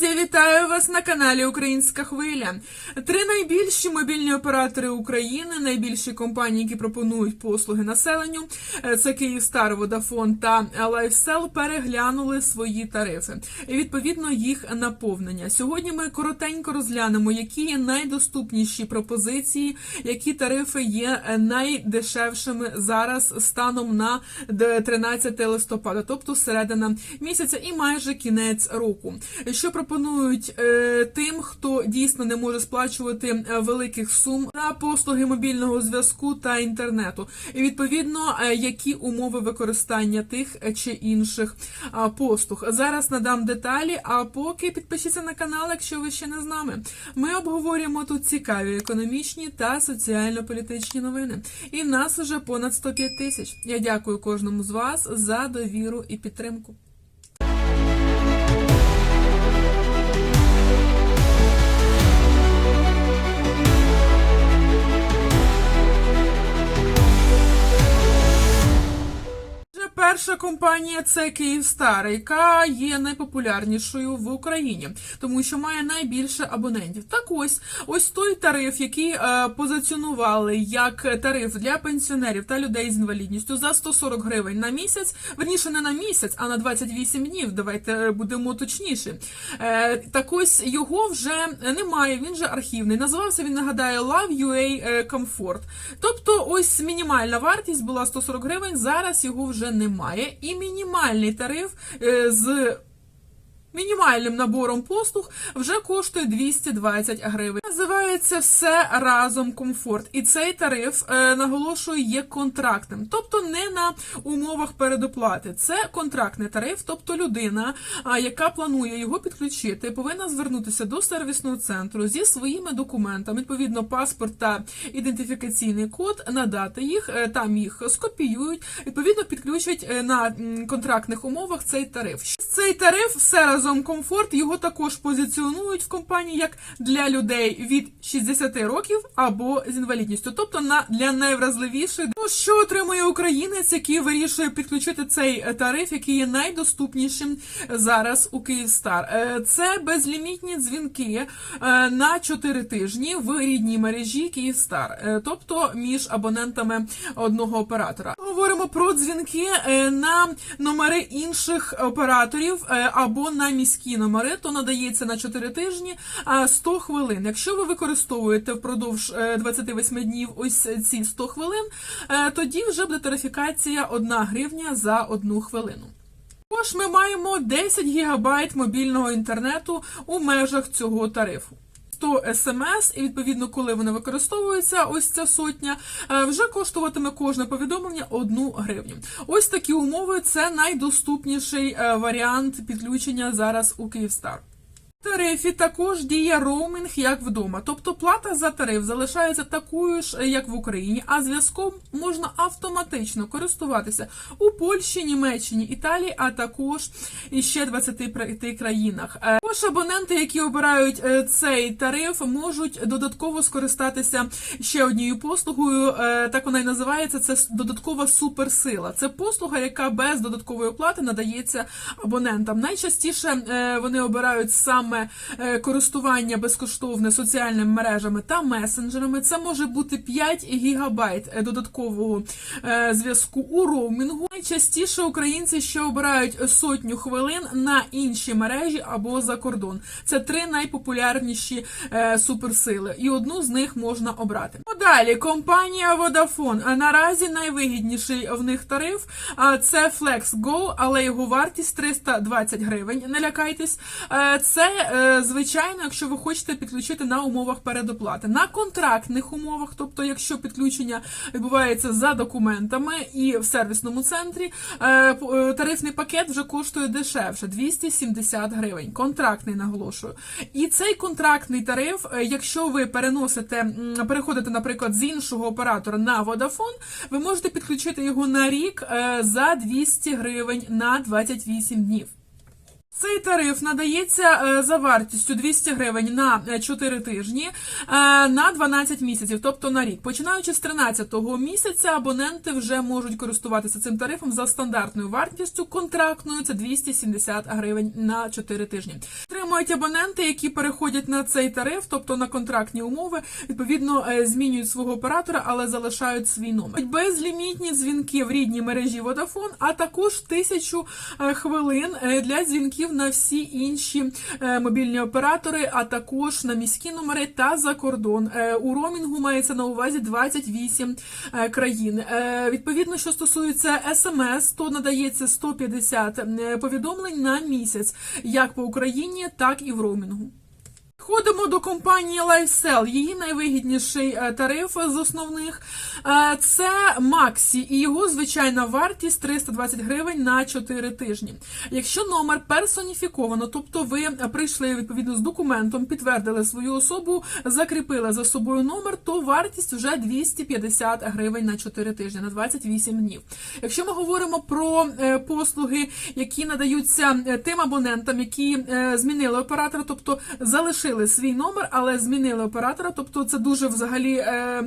Друзі, вітаю вас на каналі Українська Хвиля. Три найбільші мобільні оператори України, найбільші компанії, які пропонують послуги населенню, е, це Київстар, Водафон та Лайфсел, переглянули свої тарифи і відповідно їх наповнення. Сьогодні ми коротенько розглянемо, які є найдоступніші пропозиції, які тарифи є найдешевшими зараз станом на 13 листопада, тобто середина місяця і майже кінець року. Що пропонують е, тим, хто дійсно не може сплачувати е, великих сум на послуги мобільного зв'язку та інтернету, і відповідно, е, які умови використання тих е, чи інших а, послуг. Зараз надам деталі. А поки підпишіться на канал, якщо ви ще не з нами. Ми обговорюємо тут цікаві економічні та соціально-політичні новини. І нас уже понад 105 тисяч. Я дякую кожному з вас за довіру і підтримку. Перша компанія це Київстар, яка є найпопулярнішою в Україні, тому що має найбільше абонентів. Так ось ось той тариф, який е, позиціонували як тариф для пенсіонерів та людей з інвалідністю за 140 гривень на місяць. Верніше не на місяць, а на 28 днів. Давайте будемо точніші. Е, так ось його вже немає. Він же архівний. Називався він нагадаю Love UA Comfort. Тобто, ось мінімальна вартість була 140 гривень. Зараз його вже немає. І мінімальний тариф е, з мінімальним набором послуг вже коштує 220 гривень. Називається все разом комфорт. І цей тариф е, наголошую є контрактним, тобто не на умовах передоплати. Це контрактний тариф, тобто людина, яка планує його підключити, повинна звернутися до сервісного центру зі своїми документами, відповідно, паспорт та ідентифікаційний код, надати їх, е, там їх скопіюють, відповідно, підключать е, на контрактних умовах цей тариф. Цей тариф все разом комфорт. Його також позиціонують в компанії як для людей від 60 років або з інвалідністю, тобто на для найвразливіших. Ну, що отримує українець, який вирішує підключити цей е, тариф, який є найдоступнішим зараз у Київстар. Е, Це безлімітні дзвінки е, на 4 тижні в рідній мережі Київстар, тобто між абонентами одного оператора. Говоримо про дзвінки на номери інших операторів або на міські номери, то надається на 4 тижні 100 хвилин. Якщо ви використовуєте впродовж е, 28 днів ось ці 100 хвилин, е, тоді вже буде тарифікація 1 гривня за 1 хвилину. Також ми маємо 10 гігабайт мобільного інтернету у межах цього тарифу. 100 смс, і відповідно, коли вони використовуються, ось ця сотня, е, вже коштуватиме кожне повідомлення 1 гривню. Ось такі умови це найдоступніший е, варіант підключення зараз у Київстар. Тарифі також діє роумінг як вдома, тобто плата за тариф залишається такою ж, е, як в Україні, а зв'язком можна автоматично користуватися у Польщі, Німеччині, Італії, а також іще 25 країнах. Е, Також абоненти, які обирають е, цей тариф, можуть додатково скористатися ще однією послугою. Так вона й називається. Це додаткова суперсила. Це послуга, яка без додаткової оплати надається абонентам. Найчастіше вони обирають саме е, користування безкоштовне соціальними мережами та месенджерами. Це може бути 5 гігабайт е, додаткового е, зв'язку у роумінгу. Найчастіше українці ще обирають сотню хвилин на інші мережі або за кордон. Це три найпопулярніші суперсили, і одну з них можна обрати. Далі компанія Vodafone. Наразі найвигідніший в них тариф це Flex Go, але його вартість 320 гривень. Не лякайтесь. Це звичайно, якщо ви хочете підключити на умовах передоплати. На контрактних умовах, тобто, якщо підключення відбувається за документами і в сервісному центрі, е, е, тарифний пакет вже коштує дешевше 270 гривень. Контрактний наголошую. І цей контрактний тариф, е, якщо ви переносите, переходите, наприклад, з іншого оператора на Vodafone, ви можете підключити його на рік е, за 200 гривень на 28 днів. Цей тариф надається е, за вартістю 200 гривень на е, 4 тижні е, на 12 місяців, тобто на рік. Починаючи з 13-го місяця, абоненти вже можуть користуватися цим тарифом за стандартною вартістю контрактною. Це 270 гривень на 4 тижні. Отримують абоненти, які переходять на цей тариф, тобто на контрактні умови, відповідно е, змінюють свого оператора, але залишають свій номер. Безлімітні дзвінки в рідній мережі Vodafone, а також тисячу е, хвилин е, для дзвінків на всі інші е, мобільні оператори, а також на міські номери та за кордон. Е, У ромінгу мається на увазі 28 е, країн. Відповідно, що стосується смс, то надається 150 е, повідомлень на місяць, як по Україні, так і в ромінгу. Ходимо до компанії LifeSell. Її найвигідніший е, тариф з основних е, це Максі, і його звичайна вартість 320 гривень на 4 тижні. Якщо номер персоніфіковано, тобто ви прийшли відповідно з документом, підтвердили свою особу, закріпили за собою номер, то вартість вже 250 гривень на 4 тижні, на 28 днів. Якщо ми говоримо про е, послуги, які надаються тим абонентам, які змінили оператора, тобто залишили свій номер, але змінили оператора, тобто це дуже взагалі е,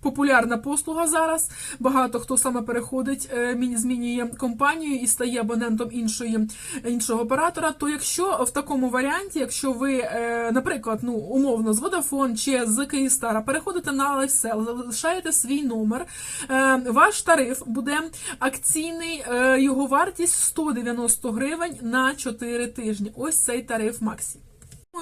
популярна послуга зараз. Багато хто саме переходить, е, змінює компанію і стає абонентом іншої іншого оператора. То якщо в такому варіанті, якщо ви, е, наприклад, ну умовно з Vodafone чи з Київстара переходите на LifeSell, залишаєте свій номер, ваш тариф буде акційний, його вартість 190 гривень на 4 тижні. Ось цей тариф Максі.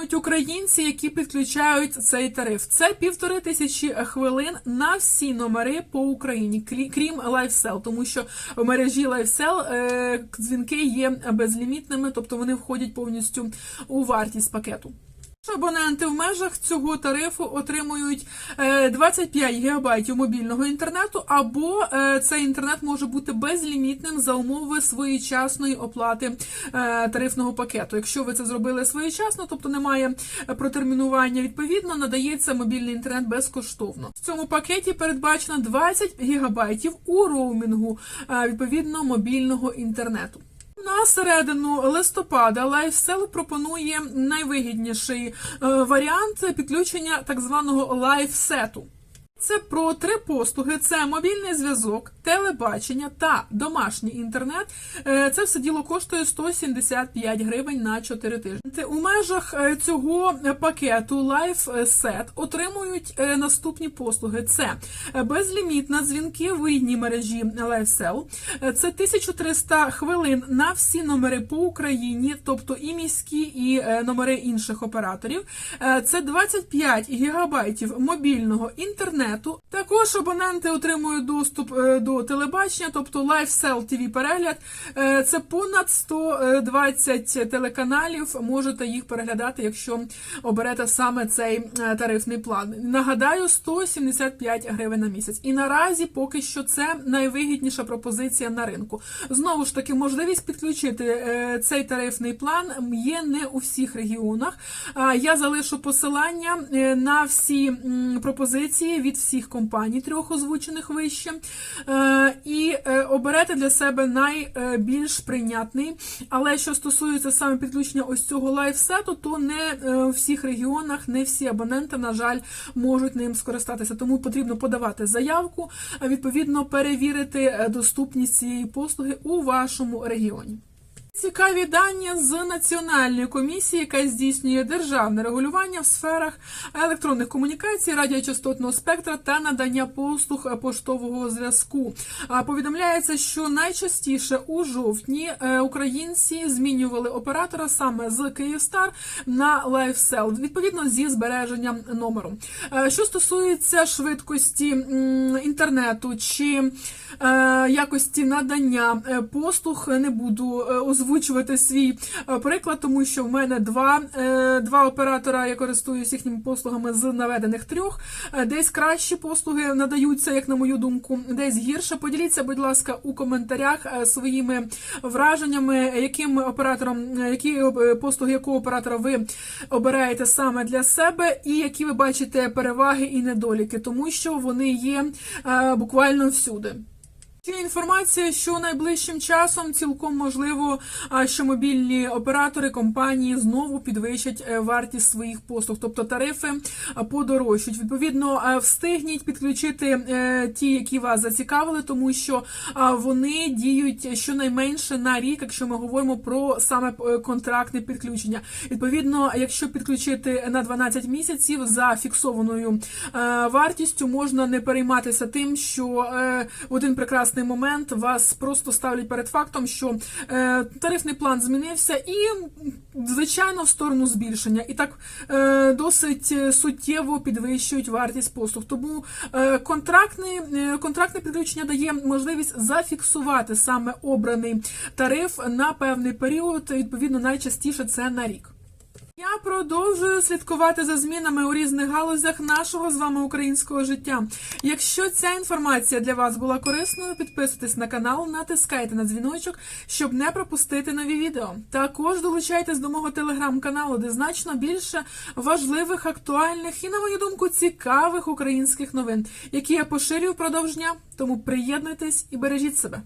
Отримують Українці, які підключають цей тариф. Це півтори тисячі хвилин на всі номери по Україні, крі- крім LifeSell, тому що в мережі LifeSell е, дзвінки є безлімітними, тобто вони входять повністю у вартість пакету. Абоненти в межах цього тарифу отримують е, 25 гігабайтів мобільного інтернету, або е, цей інтернет може бути безлімітним за умови своєчасної оплати е, тарифного пакету. Якщо ви це зробили своєчасно, тобто немає е, протермінування, відповідно надається мобільний інтернет безкоштовно. В цьому пакеті передбачено 20 гігабайтів у роумінгу е, відповідно мобільного інтернету. На середину листопада LiveSell пропонує найвигідніший е, варіант підключення так званого LifeSet. Це про три послуги: це мобільний зв'язок, телебачення та домашній інтернет. Е, Це все діло коштує 175 гривень на 4 тижні. У межах е, цього пакету LifeSet отримують е, наступні послуги: це безлімітна дзвінки в рідній мережі LifeSell, це 1300 хвилин на всі номери по Україні, тобто і міські, і номери інших операторів. Це 25 гігабайтів мобільного інтернету. correto Також абоненти отримують доступ е, до телебачення, тобто LifeSell TV перегляд. Е, Це понад 120 телеканалів. Можете їх переглядати, якщо оберете саме цей е, тарифний план. Нагадаю, 175 гривень на місяць. І наразі поки що це найвигідніша пропозиція на ринку. Знову ж таки, можливість підключити е, цей тарифний план є не у всіх регіонах. Я залишу посилання е, на всі пропозиції від всіх компаній, трьох озвучених вище, Е, і е, оберете для себе найбільш прийнятний. Але що стосується саме підключення ось цього лайфсету, то не е, у всіх регіонах, не всі абоненти, на жаль, можуть ним скористатися. Тому потрібно подавати заявку, відповідно перевірити е, доступність цієї послуги у вашому регіоні. Цікаві дані з Національної комісії, яка здійснює державне регулювання в сферах електронних комунікацій, радіочастотного спектра та надання послуг поштового зв'язку. Повідомляється, що найчастіше у жовтні е, українці змінювали оператора саме з Київстар на LifeSell, відповідно зі збереженням номеру. Е, Що стосується швидкості інтернету чи е, якості надання послуг, не буду е, озвучувати свій е, приклад, тому що в мене два, е, два оператора, я користуюсь їхніми послугами з наведених трьох. Е, Десь кращі послуги надаються, як на мою думку, десь гірше. Поділіться, будь ласка, у коментарях своїми враженнями, яким оператором, які послуги якого оператора ви обираєте саме для себе, і які ви бачите переваги і недоліки, тому що вони є буквально всюди. Є інформація, що найближчим часом цілком можливо, що мобільні оператори компанії знову підвищать е, вартість своїх послуг, тобто тарифи подорожчать. Відповідно, встигніть підключити е, ті, які вас зацікавили, тому що вони діють щонайменше на рік, якщо ми говоримо про саме е, контрактне підключення. Відповідно, якщо підключити на 12 місяців за фіксованою вартістю, можна не перейматися тим, що один прекрасний момент вас просто ставлять перед фактом, що е, тарифний план змінився і, звичайно, в сторону збільшення. І так е, досить е, суттєво підвищують вартість послуг. Тому е, контрактне, е, контрактне підключення дає можливість зафіксувати саме обраний тариф на певний період. Відповідно, найчастіше це на рік. Я продовжую слідкувати за змінами у різних галузях нашого з вами українського життя. Якщо ця інформація для вас була корисною, підписуйтесь на канал, натискайте на дзвіночок, щоб не пропустити нові відео. Також долучайтесь до мого телеграм-каналу, де значно більше важливих, актуальних і, на мою думку, цікавих українських новин, які я поширюю впродовж дня. Тому приєднуйтесь і бережіть себе.